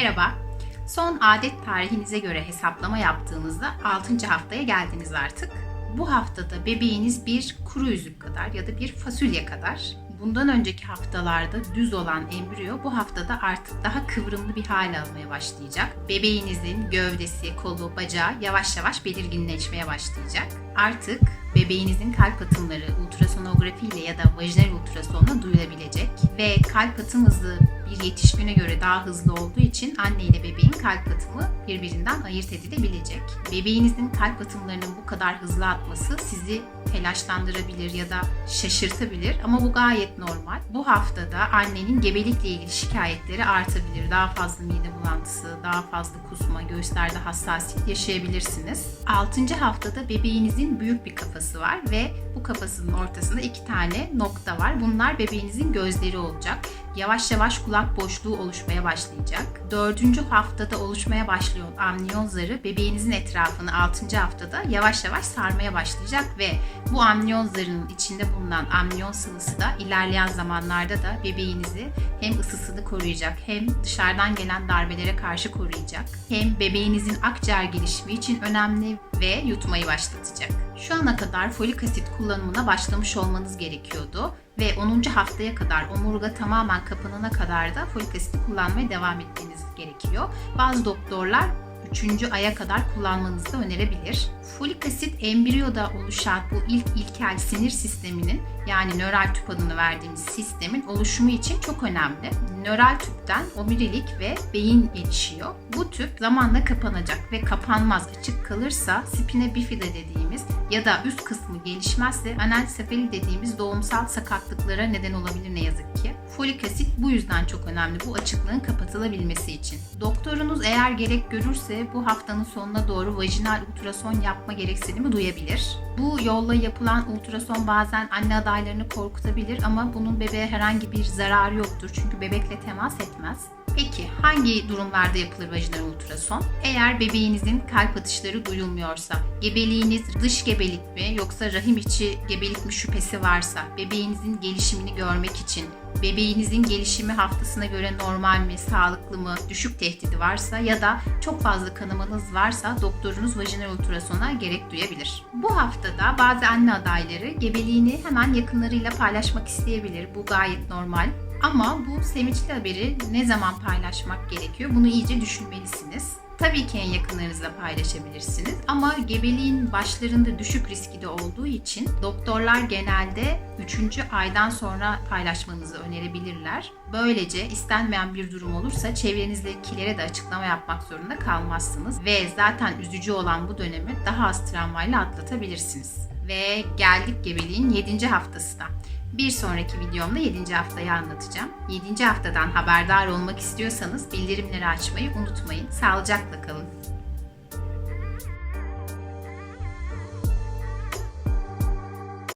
Merhaba. Son adet tarihinize göre hesaplama yaptığınızda 6. haftaya geldiniz artık. Bu haftada bebeğiniz bir kuru üzüm kadar ya da bir fasulye kadar. Bundan önceki haftalarda düz olan embriyo bu haftada artık daha kıvrımlı bir hal almaya başlayacak. Bebeğinizin gövdesi, kolu, bacağı yavaş yavaş belirginleşmeye başlayacak. Artık bebeğinizin kalp atımları ultrasonografi ile ya da vajinal ultrasonla duyulabilecek ve kalp atım hızı bir yetişkine göre daha hızlı olduğu için anne ile bebeğin kalp atımı birbirinden ayırt edilebilecek. Bebeğinizin kalp atımlarının bu kadar hızlı atması sizi telaşlandırabilir ya da şaşırtabilir ama bu gayet normal. Bu haftada annenin gebelikle ilgili şikayetleri artabilir. Daha fazla mide bulantısı, daha fazla kusma, göğüslerde hassasiyet yaşayabilirsiniz. 6. haftada bebeğinizin büyük bir kafası var ve bu kafasının ortasında iki tane nokta var. Bunlar bebeğinizin gözleri olacak. Yavaş yavaş kulak boşluğu oluşmaya başlayacak. 4. haftada oluşmaya başlıyor amniyon zarı bebeğinizin etrafını 6. haftada yavaş yavaş sarmaya başlayacak ve bu amniyon zarının içinde bulunan amniyon sıvısı da ilerleyen zamanlarda da bebeğinizi hem ısısını koruyacak hem dışarıdan gelen darbelere karşı koruyacak hem bebeğinizin akciğer gelişimi için önemli ve yutmayı başlatacak. Şu ana kadar folik asit kullanımına başlamış olmanız gerekiyordu ve 10. haftaya kadar omurga tamamen kapanana kadar da folik asit kullanmaya devam etmeniz gerekiyor. Bazı doktorlar 3. aya kadar kullanmanızı da önerebilir. Folik asit embriyoda oluşan bu ilk ilkel sinir sisteminin yani nöral tüp adını verdiğimiz sistemin oluşumu için çok önemli. Nöral tüpten omurilik ve beyin gelişiyor. Bu tüp zamanla kapanacak ve kapanmaz açık kalırsa spina bifida dediğimiz ya da üst kısmı gelişmezse anencefali dediğimiz doğumsal sakatlıklara neden olabilir ne yazık ki. Folik asit bu yüzden çok önemli bu açıklığın kapatılabilmesi için. Doktorunuz eğer gerek görürse bu haftanın sonuna doğru vajinal ultrason yapma gereksinimi duyabilir. Bu yolla yapılan ultrason bazen anne adaylarını korkutabilir ama bunun bebeğe herhangi bir zararı yoktur çünkü bebekle temas etmez. Peki hangi durumlarda yapılır vajinal ultrason? Eğer bebeğinizin kalp atışları duyulmuyorsa, gebeliğiniz dış gebelik mi yoksa rahim içi gebelik mi şüphesi varsa, bebeğinizin gelişimini görmek için, bebeğinizin gelişimi haftasına göre normal mi, sağlıklı mı, düşük tehdidi varsa ya da çok fazla kanamanız varsa doktorunuz vajinal ultrasona gerek duyabilir. Bu haftada bazı anne adayları gebeliğini hemen yakınlarıyla paylaşmak isteyebilir. Bu gayet normal. Ama bu sevinçli haberi ne zaman paylaşmak gerekiyor? Bunu iyice düşünmelisiniz. Tabii ki en yakınlarınızla paylaşabilirsiniz ama gebeliğin başlarında düşük riski de olduğu için doktorlar genelde 3. aydan sonra paylaşmanızı önerebilirler. Böylece istenmeyen bir durum olursa çevrenizdekilere de açıklama yapmak zorunda kalmazsınız ve zaten üzücü olan bu dönemi daha az travmayla atlatabilirsiniz. Ve geldik gebeliğin 7. haftasına. Bir sonraki videomda 7. haftayı anlatacağım. 7. haftadan haberdar olmak istiyorsanız bildirimleri açmayı unutmayın. Sağlıcakla kalın.